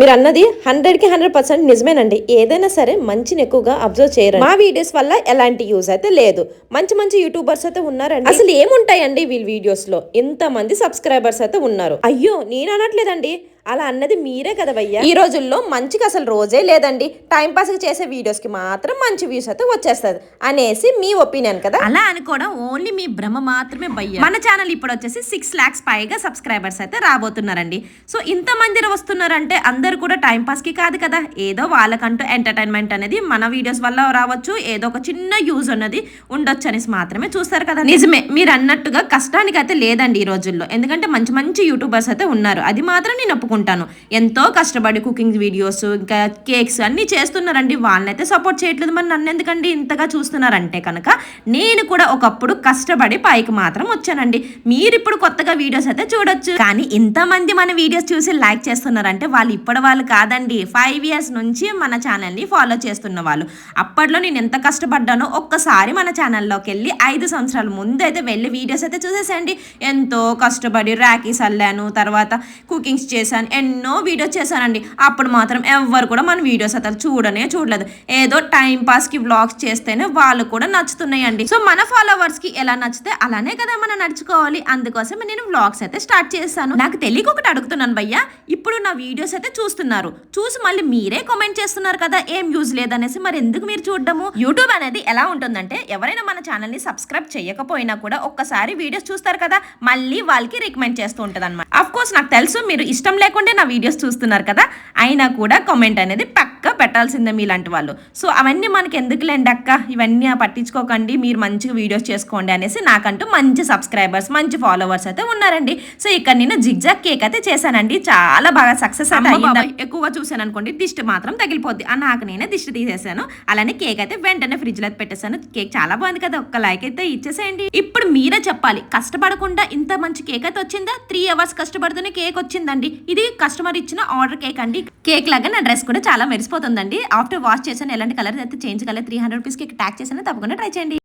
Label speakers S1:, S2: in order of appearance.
S1: మీరు అన్నది హండ్రెడ్కి హండ్రెడ్ పర్సెంట్ నిజమేనండి. ఏదైనా సరే మంచిని ఎక్కువగా అబ్జర్వ్ చేయరు మా వీడియోస్ వల్ల ఎలాంటి యూజ్ అయితే లేదు. మంచి మంచి యూట్యూబర్స్ అయితే ఉన్నారండి. అసలు ఏముంటాయండి వీళ్ళ వీడియోస్లో ఇంత మంది సబ్స్క్రైబర్స్ అయితే ఉన్నారు. అయ్యో నేను అనట్లేదండి అలా అన్నది మీరే కదా భయ్యా ఈ రోజుల్లో మంచికి అసలు రోజే లేదండి. టైం పాస్ చేసే వీడియోస్కి మాత్రం మంచి వ్యూస్ అయితే వచ్చేస్తుంది. అనేసి మీ ఒపీనియన్ కదా?
S2: అలా అనుకోవడం ఓన్లీ మీ భ్రమ మాత్రమే భయ్య మన ఛానల్ ఇప్పుడు వచ్చేసి సిక్స్ లాక్స్ పైగా సబ్స్క్రైబర్స్ అయితే రాబోతున్నారండి. సో ఇంత మంది వస్తున్నారంటే అందరు కూడా టైం పాస్కి కాదు కదా? ఏదో వాళ్ళకంటూ ఎంటర్టైన్మెంట్ అనేది మన వీడియోస్ వల్ల రావచ్చు. ఏదో ఒక చిన్న యూజ్ అన్నది ఉండొచ్చు అనేసి మాత్రమే చూస్తారు కదా నిజమే. మీరు అన్నట్టుగా కష్టానికి అయితే లేదండి ఈ రోజుల్లో. ఎందుకంటే మంచి మంచి యూట్యూబర్స్ అయితే ఉన్నారు. అది మాత్రం నేను ఒప్పుకుంటాను ఎంతో కష్టపడి కుకింగ్ వీడియోస్ ఇంకా కేక్స్ అన్నీ చేస్తున్నారండి. వాళ్ళనైతే సపోర్ట్ చేయట్లేదు. మరి నన్ను ఎందుకండి ఇంతగా చూస్తున్నారంటే కనుక నేను కూడా ఒకప్పుడు కష్టపడి పైకి మాత్రం వచ్చానండి. మీరు ఇప్పుడు కొత్తగా వీడియోస్ అయితే చూడొచ్చు. కానీ ఇంతమంది మన వీడియోస్ చూసి లైక్ చేస్తున్నారంటే వాళ్ళు ఇప్పటి వాళ్ళు కాదండి. ఫైవ్ ఇయర్స్ నుంచి మన ఛానల్ని ఫాలో చేస్తున్న వాళ్ళు. అప్పట్లో నేను ఎంత కష్టపడ్డానో ఒక్కసారి మన ఛానల్లోకి వెళ్ళి ఐదు సంవత్సరాల ముందు అయితే వెళ్ళి వీడియోస్ అయితే చూసేసండి ఎంతో కష్టపడి ర్యాకీస్ అల్లాను తర్వాత కుకింగ్స్ చేశాను. ఎన్నో వీడియోస్ చేశానండి. అప్పుడు మాత్రం ఎవ్వరు కూడా మన వీడియోస్ అసలు చూడనే చూడలేదు. ఏదో టైం పాస్కి వ్లాగ్స్ చేస్తేనే వాళ్ళు కూడా నచ్చుతున్నాయండి. సో మన ఫాలోవర్స్కి ఎలా నచ్చితే అలానే కదా మనం నడుచుకోవాలి. అందుకోసం నేను వ్లాగ్స్ అయితే స్టార్ట్ చేశాను. నాకు తెలియక ఒకటి అడుగుతున్నాను భయ్యా. ఇప్పుడు నా వీడియోస్ అయితే చూస్తున్నారు. చూసి మళ్ళీ మీరే కామెంట్ చేస్తున్నారు కదా ఏం యూజ్ లేదనేసి మరి ఎందుకు మీరు చూడడము? యూట్యూబ్ అనేది ఎలా ఉంటుందంటే ఎవరైనా మన ఛానల్ని సబ్స్క్రైబ్ చేయకపోయినా కూడా ఒక్కసారి వీడియోస్ చూస్తారు కదా మళ్ళీ వాళ్ళకి రికమెండ్ చేస్తూ ఉంటుంది అనమాట కోర్స్ నాకు తెలుసు మీరు ఇష్టం లేకుండా నా వీడియోస్ చూస్తున్నారు కదా అయినా కూడా కామెంట్ అనేది పక్క పెట్టాల్సిందే మీలాంటి వాళ్ళు. సో అవన్నీ మనకి ఎందుకులేండి అక్క? ఇవన్నీ పట్టించుకోకండి మీరు మంచిగా వీడియోస్ చేసుకోండి అనేసి నాకంటూ మంచి సబ్స్క్రైబర్స్ మంచి ఫాలోవర్స్ అయితే ఉన్నారండి. సో ఇక్కడ నేను జిగ్జాగ్ కేక్ అయితే చేశానండి. చాలా బాగా సక్సెస్ అయితే అయ్యింది. ఎక్కువ చూసాను అనుకోండి దిష్టి మాత్రం తగిలిపోద్ది. ఆ నాకు నేనే దిష్టి తీసేసాను. అలానే కేక్ అయితే వెంటనే ఫ్రిడ్జ్లో పెట్టేశాను. కేక్ చాలా బాగుంది కదా ఒక్క లైక్ అయితే ఇచ్చేసేయండి. ఇప్పుడు మీరే చెప్పాలి కష్టపడకుండా ఇంత మంచి కేక్ అయితే వచ్చిందా? త్రీ అవర్స్ కష్టపడుతూనే కేక్ వచ్చిందండి. ఇది కస్టమర్ ఇచ్చిన ఆర్డర్ కేక్ అండి. కేక్ లాగా నా డ్రెస్ కూడా చాలా మెరిసిపోతుందండి ఆఫ్టర్ వాష్ చేశాను ఎలాంటి కలర్ అయితే చేంజ్ కలర్ త్రీ హండ్రెడ్ రూపీస్కి ట్యాక్ చేశాను తప్పకుండా ట్రై చేయండి.